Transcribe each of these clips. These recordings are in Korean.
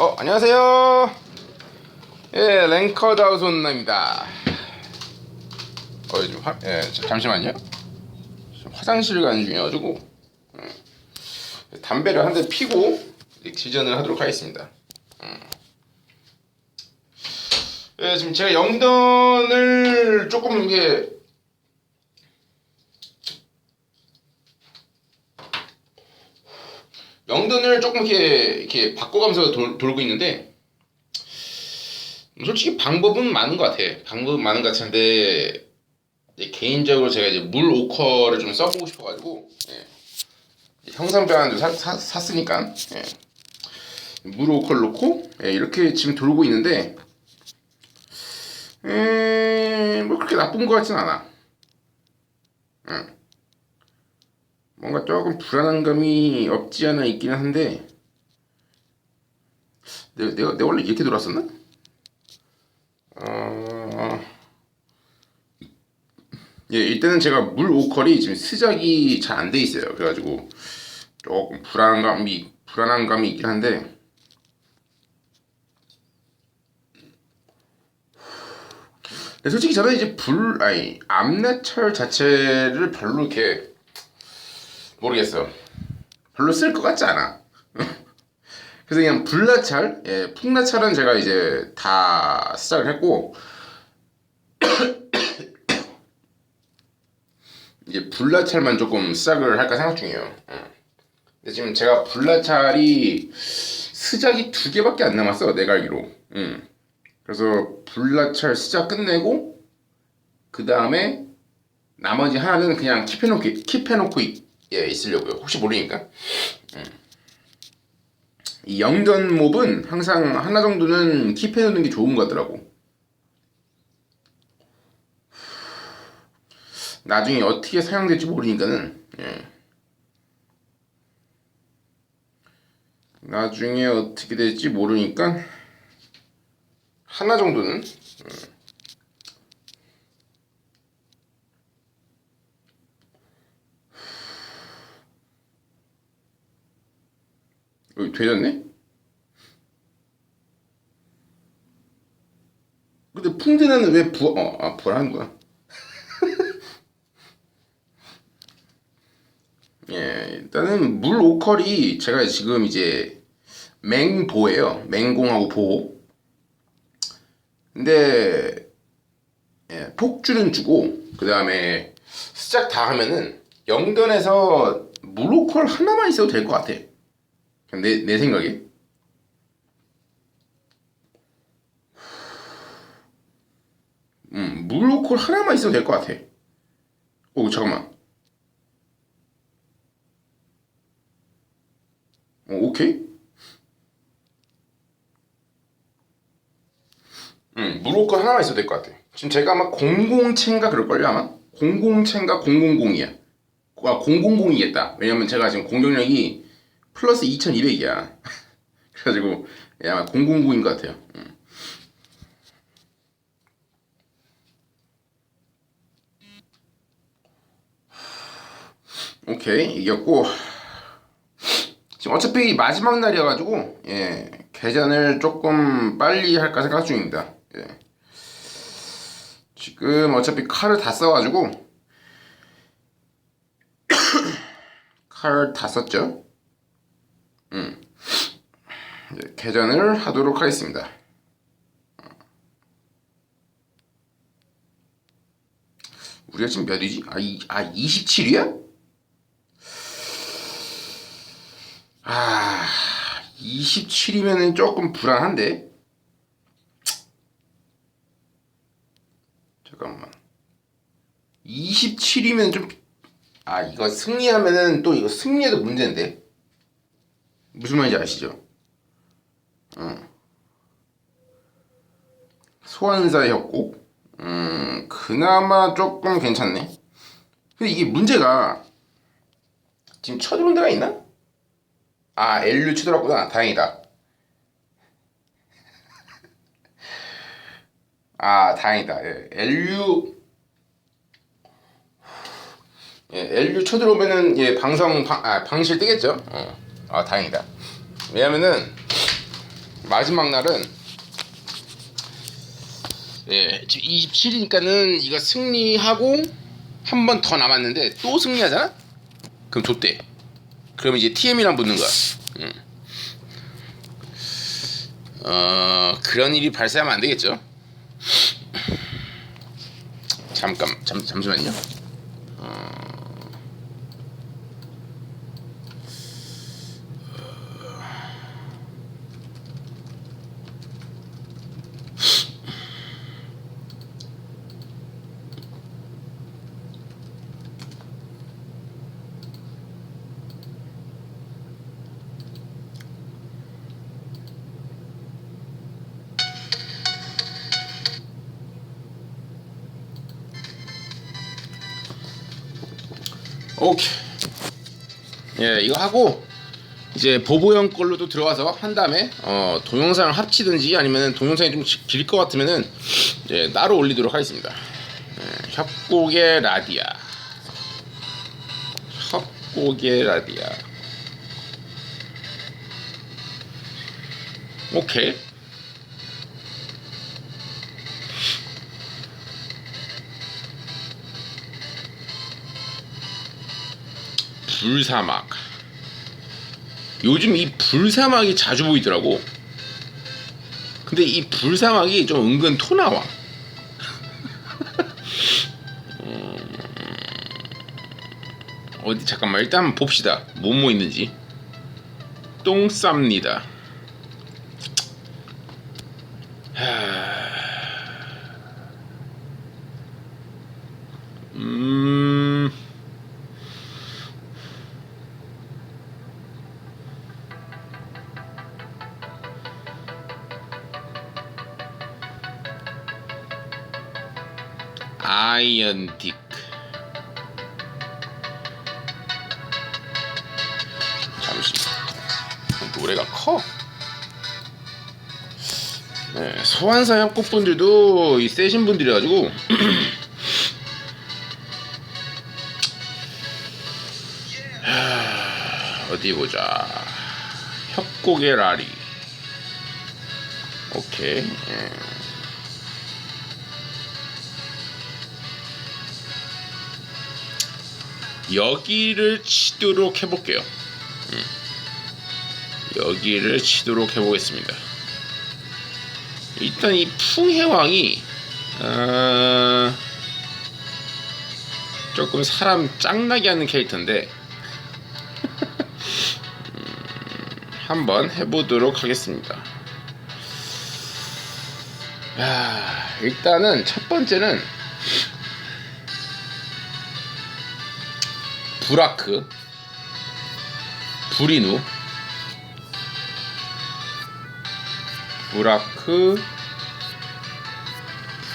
어, 안녕하세요. 예, 랭커 다우손입니다. 어, 요즘 화, 예, 저, 잠시만요. 화장실 가는 중이어가지고, 음, 담배를 한 대 피고, 기전을 하도록 하겠습니다. 음. 예, 지금 제가 영전을 조금 이게, 영전을 조금 이렇게, 이렇게 바꿔가면서 돌, 돌고 있는데, 솔직히 방법은 많은 것 같아. 방법은 많은 것 같은데 개인적으로 제가 이제 물 오커를 좀 써보고 싶어가지고 예. 형상 변환도 사, 사, 샀으니까 예. 물 오커를 놓고 예, 이렇게 지금 돌고 있는데 에, 뭐 그렇게 나쁜 것 같진 않아. 응. 뭔가 조금 불안한 감이 없지 않아 있기는 한데 내가, 내가, 내가 원래 이렇게 돌았었나? 어... 예, 이때는 제가 물 오컬이 지금 스작이 잘 안 돼 있어요. 그래가지고 조금 불안한 감이 불안한 감이 있긴 한데 근데 솔직히 저는 이제 불 아니 암내철 자체를 별로 이렇게 모르겠어. 별로 쓸 것 같지 않아. 그래서 그냥 불나찰, 예, 풍나찰은 제가 이제 다 시작을 했고 이제 불나찰만 조금 시작을 할까 생각 중이에요. 예. 근데 지금 제가 불나찰이 스작이 두 개밖에 안 남았어 내가 알기로. 음. 그래서 불나찰 시작 끝내고 그 다음에 나머지 하나는 그냥 킵해놓고 킵해놓고 있, 예, 있으려고요. 혹시 모르니까. 이 영전 몹은 항상 하나 정도는 킵해놓는 게 좋은 것 같더라고. 나중에 어떻게 사용될지 모르니까는 예. 나중에 어떻게 될지 모르니까 하나 정도는 음. 여기 되졌네? 근데 풍드는 왜 부, 어, 아, 부하는구나. 예, 일단은 물 오컬이 제가 지금 이제 맹보예요. 맹공하고 보. 근데 예, 폭주는 주고 그 다음에 시작 다 하면은 영전에서 물 오컬 하나만 있어도 될 것 같아. 내, 내 생각에. 음, 물로콜 하나만 있어도 될 것 같아. 오, 잠깐만. 어, 오케이. 음, 물로콜 하나만 있어도 될 것 같아. 지금 제가 아마 00채인가 그럴걸요, 아마? 00채인가 000이야. 아, 000이겠다. 왜냐면 제가 지금 공격력이 플러스 2200이야. 그래가지고 예, 아마 009인 것 같아요. 음. 오케이 이겼고 지금 어차피 마지막 날이어가지고 예 개전을 조금 빨리 할까 생각 중입니다. 예. 지금 어차피 칼을 다 써가지고 칼 다 썼죠. 음. 이제 개전을 하도록 하겠습니다. 우리가 지금 몇이지? 아, 이, 아 27위야? 아, 27이면은 조금 불안한데. 잠깐만. 27이면 좀, 아, 이거 승리하면은 또 이거 승리해도 문제인데. 무슨 말인지 아시죠? 어. 소환사의 협곡. 음, 그나마 조금 괜찮네. 근데 이게 문제가 지금 쳐들어온 데가 있나? 아, 엘류 쳐들었구나. 다행이다. 아, 다행이다. 예, 엘류 예, 엘류 쳐들어오면은 예, 방송 방, 아, 방실 뜨겠죠? 어. 아, 다행이다. 왜냐면은 마지막 날은 예, 지금 27이니까는 이거 승리하고 한 번 더 남았는데 또 승리하잖아? 그럼 좆대. 그럼 이제 TM이랑 붙는 거야. 음. 어 그런 일이 발생하면 안 되겠죠. 잠깐 잠 잠시만요. 오 예, 이거 하고 이제 보보형 걸로도 들어가서 한 다음에 어, 동영상을 합치든지 아니면 동영상이 좀 길 것 같으면은 이제 따로 올리도록 하겠습니다. 예, 협곡의 라디아. 협곡의 라디아. 오케이. 불사막. 요즘 이 불사막이 자주 보이더라고. 근데 이 불사막이 좀 은근 토 나와. 음, 어디 잠깐만 일단 봅시다. 뭐뭐 있는지. 똥 쌉니다. 음. 아이언딕. 잠시 노래가 커. 네, 소환사 협곡분들도 이 세신 분들이라가지고. 하, 어디 보자. 협곡의 라리. 오케이. 예. 여기를 치도록 해볼게요. 음. 여기를 치도록 해보겠습니다. 일단 이 풍해왕이 어... 조금 사람 짱나게 하는 캐릭터인데 음, 한번 해보도록 하겠습니다. 야, 일단은 첫 번째는 브라크, 브리누, 브라크,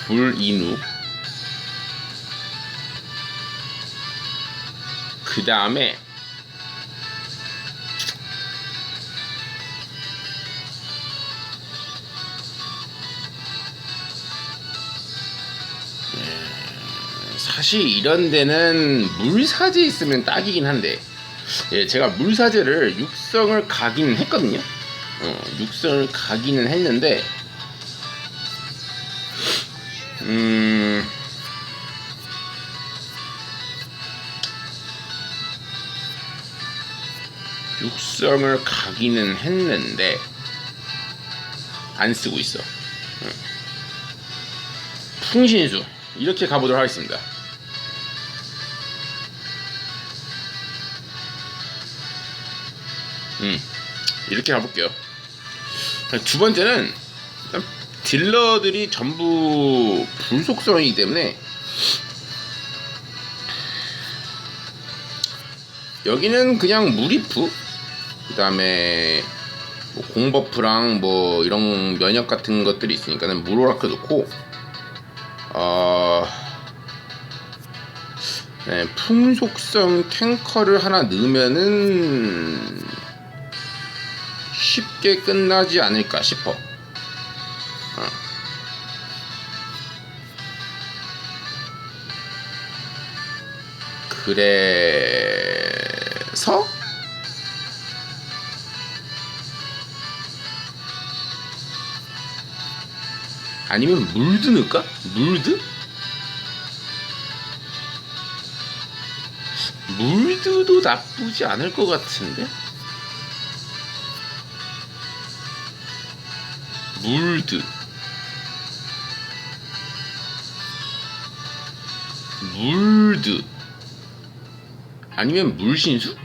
불이누, 그 다음에 사실 이런 데는 물사제 있으면 딱이긴 한데 예, 제가 물사제를 육성을 가긴 했거든요. 어, 육성을 가기는 했는데 음 육성을 가기는 했는데 안 쓰고 있어. 응. 풍신수 이렇게 가보도록 하겠습니다. 이렇게 가볼게요. 두 번째는 딜러들이 전부 불속성이기 때문에 여기는 그냥 무리프 그 다음에 뭐 공버프랑 뭐 이런 면역 같은 것들이 있으니까는 무로라크 넣고 어 네, 풍속성 탱커를 하나 넣으면은 쉽게 끝나지 않을까 싶어. 어. 그래서 아니면 물드 넣을까? 물드? 물드도 나쁘지 않을 것 같은데? 물드 물드 아니면 물신수?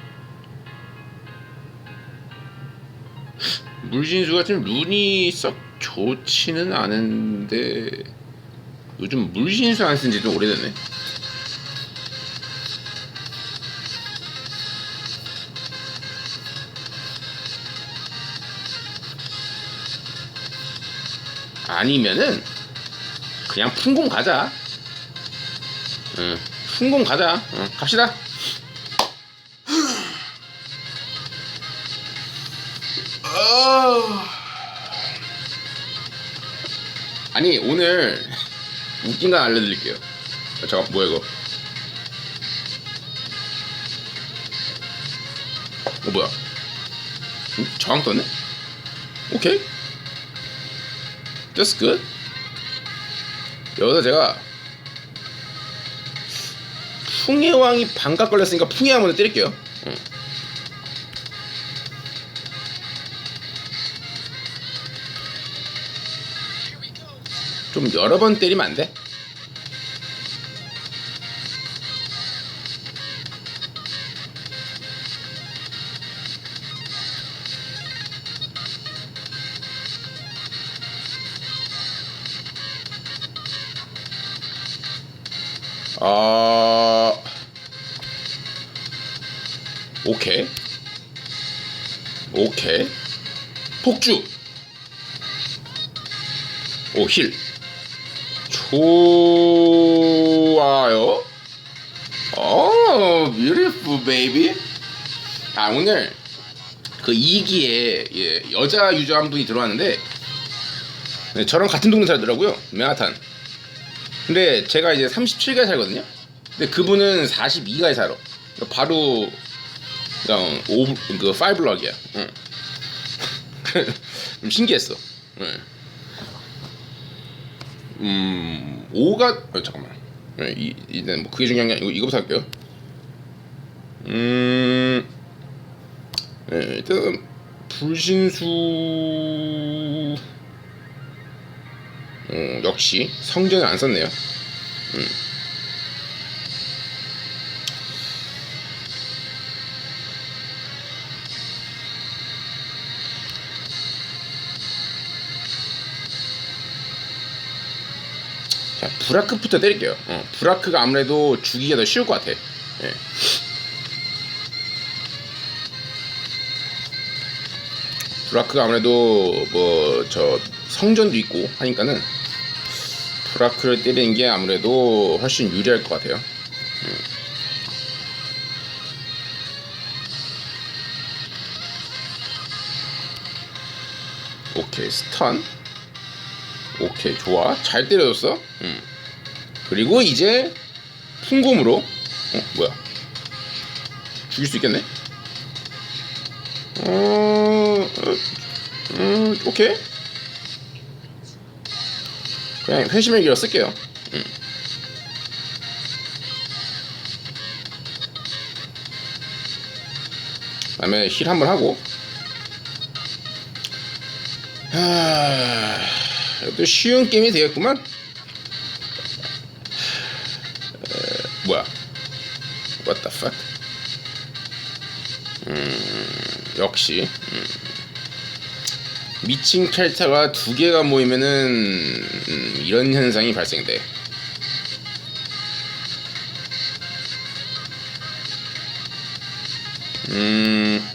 물신수가 좀 눈이 썩 좋지는 않은데 요즘 물신수 안 쓴지 좀 오래됐네 아니면은 그냥 풍공 가자 응 풍공 가자 응, 갑시다 아니 오늘 웃긴 거 알려드릴게요. 아, 잠깐 뭐야 이거? 어 뭐야? 음, 저항 떴네? 오케이. That's good. 여기서 제가 풍의 왕이 반각 걸렸으니까 왕 먼저 때릴게요. 응. 좀 여러 번 때리면 안 돼? 오케이 폭주 오 힐 좋아요. 어, beautiful baby. 아 오늘 그 2기에 예, 여자 유저 한 분이 들어왔는데 네, 저랑 같은 동네 살더라고요. 맨하탄. 근데 제가 이제 37가에 살거든요. 근데 그분은 42가에 살아. 바로 그냥 오그 파이블럭이야. 응. 좀 신기했어. 응. 음, 5가 어, 잠깐만. 네, 이 이는 뭐 그게 중요한 게 아니고 이거부터 할게요. 음, 네, 일단 불신수 어, 역시 성전을 안 썼네요. 음. 자, 브라크부터 때릴게요. 어, 브라크가 아무래도 주기가 더 쉬울 것 같아. 예. 브라크가 아무래도 뭐 저 성전도 있고 하니까는 브라크를 때리는 게 아무래도 훨씬 유리할 것 같아요. 음. 오케이 스턴. 오케이 좋아. 잘 때려줬어? 음. 그리고 이제 풍곰으로 어 뭐야? 죽일 수 있겠네? 어, 어, 음 오케이. 그냥 회심의 기로 쓸게요. 음. 그다음에 힐 한번 하고. 하... 이것도 쉬운 게임이 되겠구만. 에, 뭐야? What the fuck? 음, 역시 음. 미친 캐릭터가 두 개가 모이면은 음, 이런 현상이 발생돼. 음,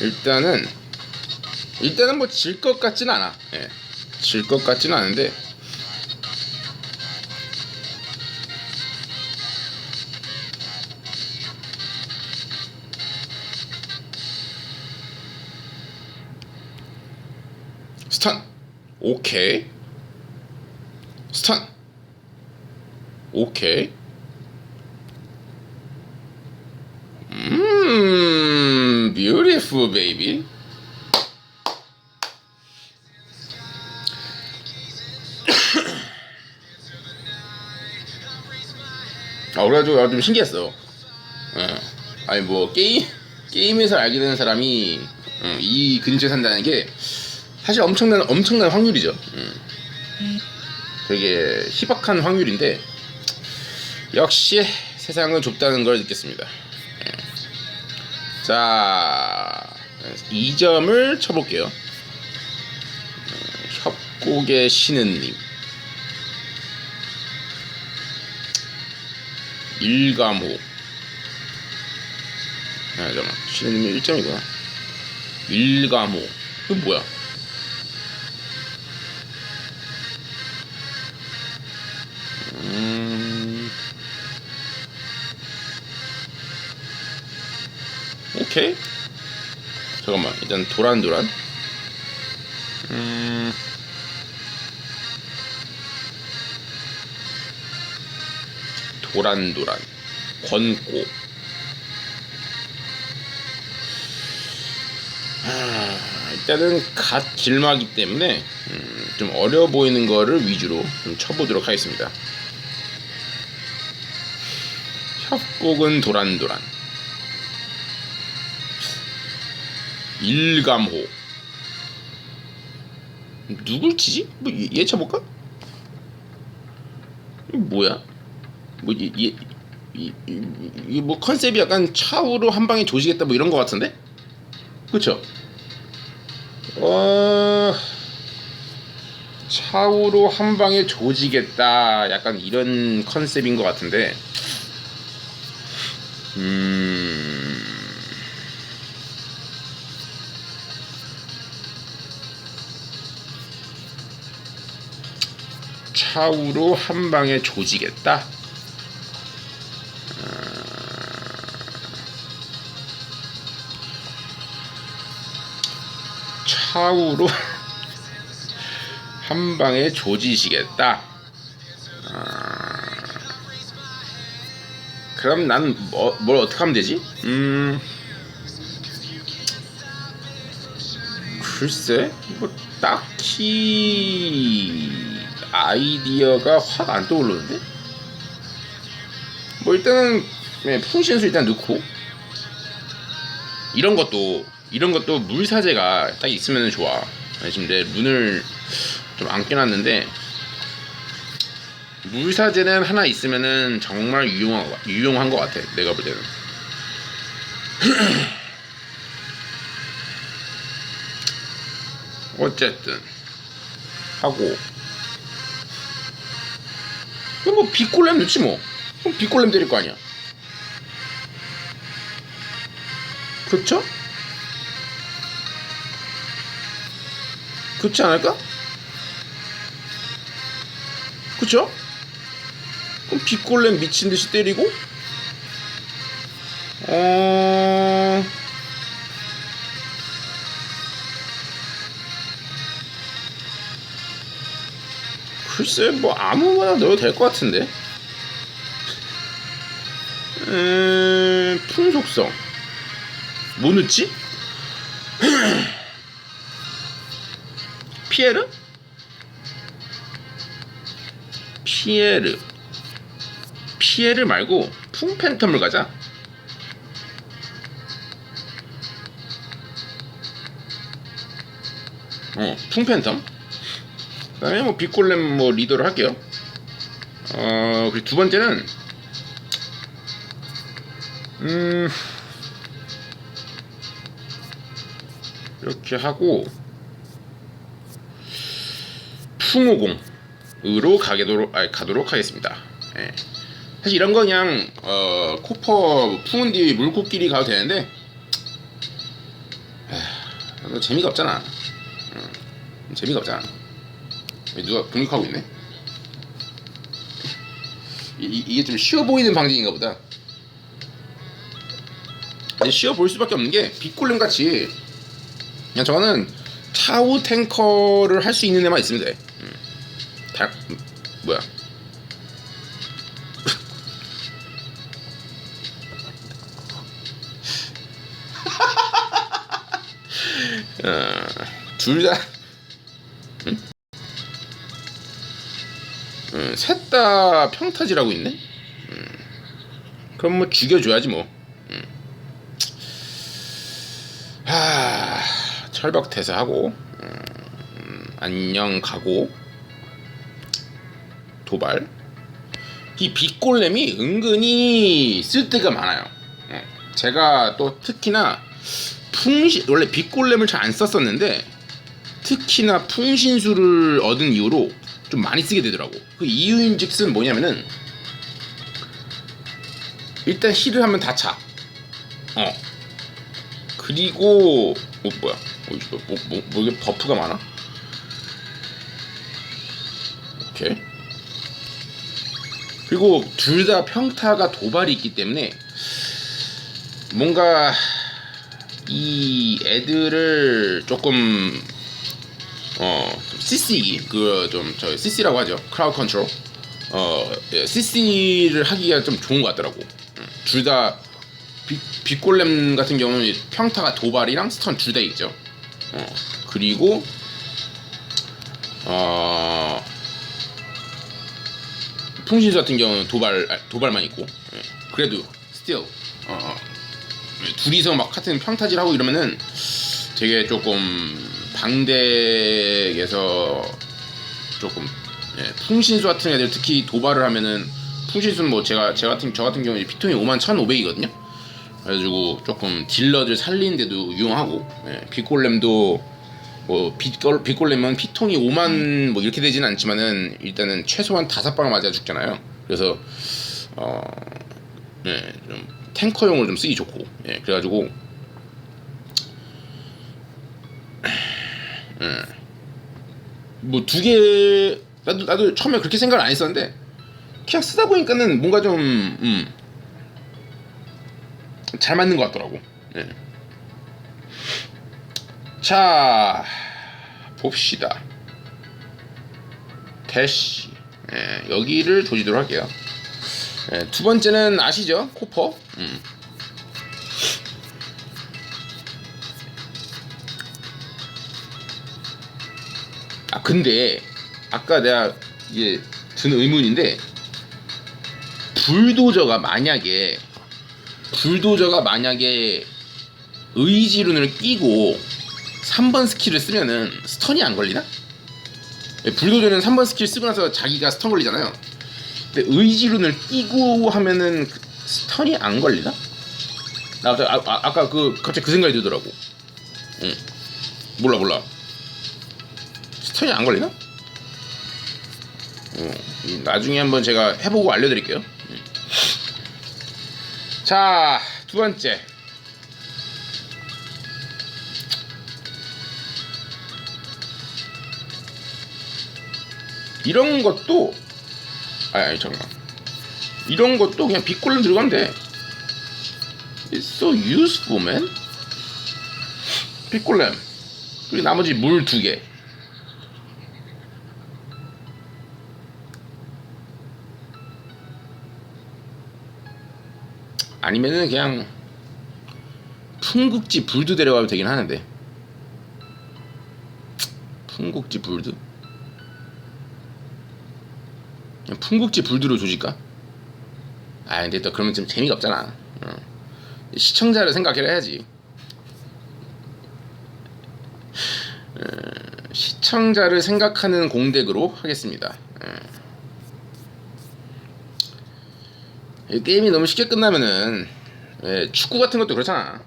일단은 일단은 뭐질 것 같진 않아. 예. 질 것 같진 않은데. 스턴. 오케이. 스턴. 오케이. 음, beautiful baby. 그래가지고 아, 좀 신기했어. 어. 아니 뭐 게임 게임에서 알게 되는 사람이 음, 이 근처에 산다는 게 사실 엄청난 엄청난 확률이죠. 음. 되게 희박한 확률인데 역시 세상은 좁다는 걸 느꼈습니다. 예. 자, 2점을 쳐볼게요. 어, 협곡의 신은님. 일감호. 아, 잠깐만. 신은님이 1점이구나. 일감호. 이건 뭐야? 음. 오케이. 잠깐만. 일단 도란도란. 음. 도란도란. 권고. 아, 일단은 갓 길마기 때문에 음, 좀 어려 보이는 거를 위주로 좀 쳐보도록 하겠습니다. 협곡은 도란도란. 일감호. 누굴 치지? 뭐 얘 쳐볼까? 뭐야? 뭐얘얘이뭐 컨셉이 약간 차후로 한 방에 조지겠다 뭐 이런 거 같은데? 그쵸? 어 차후로 한 방에 조지겠다 약간 이런 컨셉인 것 같은데 음 차후로 한 방에 조지겠다. 차후로 한 방에 조지시겠다. 아, 그럼 난 뭐, 뭘 어떻게 하면 되지? 음, 글쎄, 뭐 딱히 아이디어가 확 안 떠오르는데? 뭐 일단은 네, 풍신수 일단 넣고 이런 것도 이런 것도 물 사제가 딱 있으면 좋아. 지금 내 눈을 좀 안 껴놨는데 물 사제는 하나 있으면은 정말 유용한 거- 유용한 것 같아. 내가 볼 때는. 어쨌든 하고 뭐 빗골렘 넣지 뭐. 그럼 빗골렘 때릴 거 아니야. 그렇죠? 그렇지 않을까? 그쵸? 그럼 빗골렘 미친 듯이 때리고, 어, 글쎄, 뭐 아무거나 넣어도 될 것 같은데. 음, 풍속성. 뭐 넣지? 피에르? 피에르. 피에르 말고 풍팬텀을 가자. 어, 풍팬텀. 그다음에 뭐 빅골렘 뭐 리더를 할게요. 어, 그리고 두 번째는 음 이렇게 하고 풍호공으로 가도록 아, 가도록 하겠습니다. 예. 사실 이런 거 그냥 어, 코퍼 풍은 뒤 물코끼리 가도 되는데 에휴, 재미가 없잖아. 음, 재미가 없잖아. 누가 공격하고 있네. 이, 이- 이게 좀 쉬워 보이는 방식인가 보다. 아니, 쉬워 보일 수밖에 없는 게 빅골렘 같이 그냥 저거는 차후 탱커를 할 수 있는 애만 있으면 돼. 뭐야? 어, 둘 다, 응? 응, 셋다 평타지라고 있네. 음. 그럼 뭐 죽여줘야지 뭐. 음. 하 철벽 태세하고 음, 안녕 가고 도발. 이 빛골렘이 은근히 쓸 데가 많아요. 어. 제가 또 특히나 풍신 원래 빛골렘을 잘 안 썼었는데 특히나 풍신수를 얻은 이후로 좀 많이 쓰게 되더라고. 그 이유인즉슨 뭐냐면은 일단 힐을 하면 다 차. 어. 그리고 어 뭐야? 어, 이거 뭐, 뭐, 뭐 이게 버프가 많아? 그리고 둘 다 평타가 도발이 있기 때문에 뭔가 이 애들을 조금 어 CC 그좀 저 CC라고 하죠. 크라우드 컨트롤 어 예, CC를 하기가 좀 좋은 것 같더라고. 둘다 빛골렘 같은 경우는 평타가 도발이랑 스턴 둘 다 있죠. 어 그리고 어 풍신수 같은 경우는 도발 아, 도발만 있고 예. 그래도 still 어, 어. 둘이서 막 같은 평타질 하고 이러면은 되게 조금 방대에서 조금 예, 풍신수 같은 애들 특히 도발을 하면은 풍신수는 뭐 제가 제 같은 저 같은 경우에 피통이 5만 1,500이거든요. 그래가지고 조금 딜러들 살리는데도 유용하고 예, 빛골렘도 뭐 빛골렘은 피통이 5만 뭐 이렇게 되지는 않지만은 일단은 최소한 다섯 방을 맞아 죽잖아요. 그래서 어 예, 좀 탱커용으로 좀 쓰기 좋고 예, 그래가지고 뭐두 개 나도 나도 처음에 그렇게 생각을 안 했었는데 그냥 쓰다 보니까는 뭔가 좀 음, 잘 맞는 것 같더라고. 예. 자 봅시다. 대시 예, 여기를 조지도록 할게요. 예, 두 번째는 아시죠? 코퍼. 음. 아 근데 아까 내가 이게 든 의문인데 불도저가 만약에 불도저가 만약에 의지룬을 끼고 3번 스킬을 쓰면은 스턴이 안 걸리나? 예, 불도저는 3번 스킬 쓰고 나서 자기가 스턴 걸리잖아요. 근데 의지룬을 끼고 하면은 그 스턴이 안 걸리나? 나 아, 아, 아까 그 갑자기 그 생각이 들더라고. 응. 몰라 몰라. 스턴이 안 걸리나? 어, 나중에 한번 제가 해보고 알려드릴게요. 음. 자, 두 번째. 이런 것도 아니, 아니 잠깐 이런 것도 그냥 빗골렘 들어가면 돼. It's so useful man. 빗골렘. 그리고 나머지 물 두개. 아니면은 그냥 풍국지 불도 데려가도 되긴 하는데. 풍국지 불도 그냥 풍국지 불두로 조질까? 아 근데 또 그러면 좀 재미가 없잖아 어. 시청자를 생각해야지 어, 시청자를 생각하는 공덱으로 하겠습니다 어. 이 게임이 너무 쉽게 끝나면은 예, 축구 같은 것도 그렇잖아.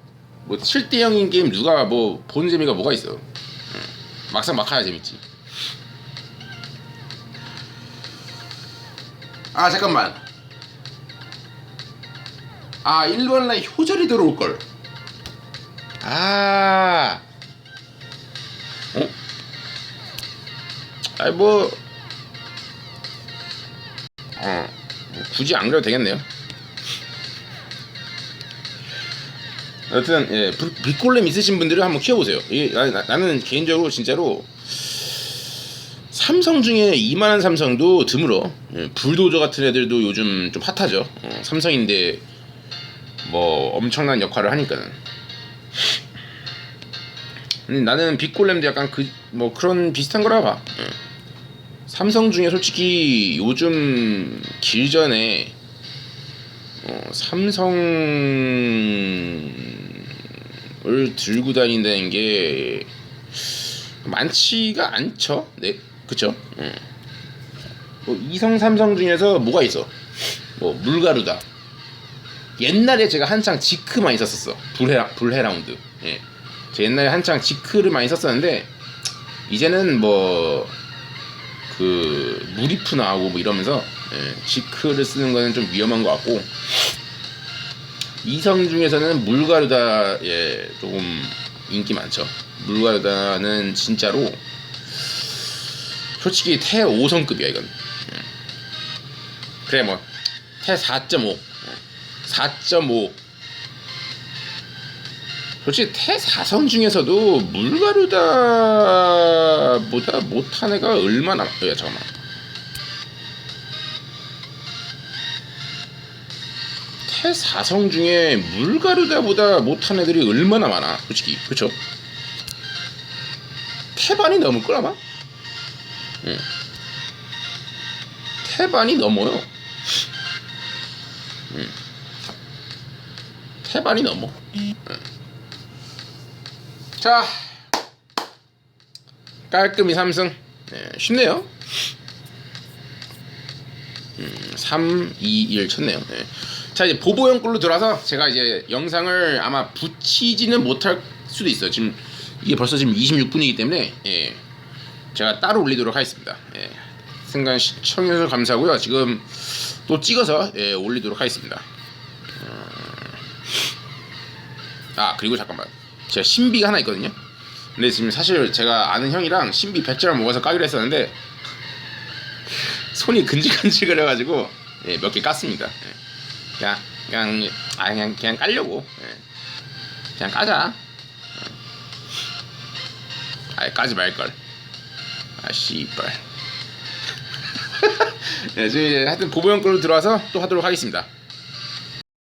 뭐 7대 0인 게임 누가 뭐 보는 재미가 뭐가 있어. 응. 막상 막하야 재밌지. 아 잠깐만. 아 1번 라인 효절이 들어올 걸. 아. 어? 아이 뭐. 어. 굳이 안 그래도 되겠네요. 여튼 예, 빛골렘 있으신 분들은 한번 키워보세요. 이게 나, 나, 나는 개인적으로 진짜로 삼성 중에 이만한 삼성도 드물어. 예, 불도저 같은 애들도 요즘 좀 핫하죠. 어, 삼성인데 뭐 엄청난 역할을 하니까는. 나는 빛골렘도 약간 그 뭐 그런 비슷한 거라 봐. 예. 삼성 중에 솔직히 요즘 길전에 어, 삼성을 들고 다닌다는 게 많지가 않죠. 네, 그쵸? 음. 뭐 이성 삼성 중에서 뭐가 있어? 뭐 물가루다. 옛날에 제가 한창 지크 많이 썼었어. 불해 불해 라운드. 예. 제 옛날에 한창 지크를 많이 썼었는데 이제는 뭐 그 무리프 나오고 뭐 이러면서 예, 지크를 쓰는 거는 좀 위험한 것 같고 이성 중에서는 물가루다에 조금 인기 많죠. 물가루다는 진짜로 솔직히 태 5성급이야 이건. 예. 그래 뭐 태 4.5, 4.5. 솔직히 태 4성 중에서도 물가루다보다 못한 애가 얼마나 야 잠깐만. 태 4성 중에 물가루다보다 못한 애들이 얼마나 많아 솔직히 그쵸? 태반이 넘을 걸 아마? 응. 태반이 넘어요 응. 태반이 넘어 응. 자 깔끔히 3승 네, 쉽네요 음, 3, 2, 1 쳤네요 네. 자 이제 보보형 걸로 들어와서 제가 이제 영상을 아마 붙이지는 못할 수도 있어요. 지금 이게 벌써 지금 26분이기 때문에 예, 제가 따로 올리도록 하겠습니다. 예, 순간 시청해주셔서 감사하고요. 지금 또 찍어서 예, 올리도록 하겠습니다. 음, 아 그리고 잠깐만 제가 신비가 하나 있거든요. 근데 지금 사실 제가 아는 형이랑 신비 100점 먹어서 까기로 했었는데 손이 근질근질거려가지고 예, 몇 개 깠습니다. 예. 그냥 그냥 아 그냥 그냥 깔려고 예. 그냥 까자 아 까지 말걸 아 씨발. 예, 지금 이제 하여튼 보보형 걸로 들어와서 또 하도록 하겠습니다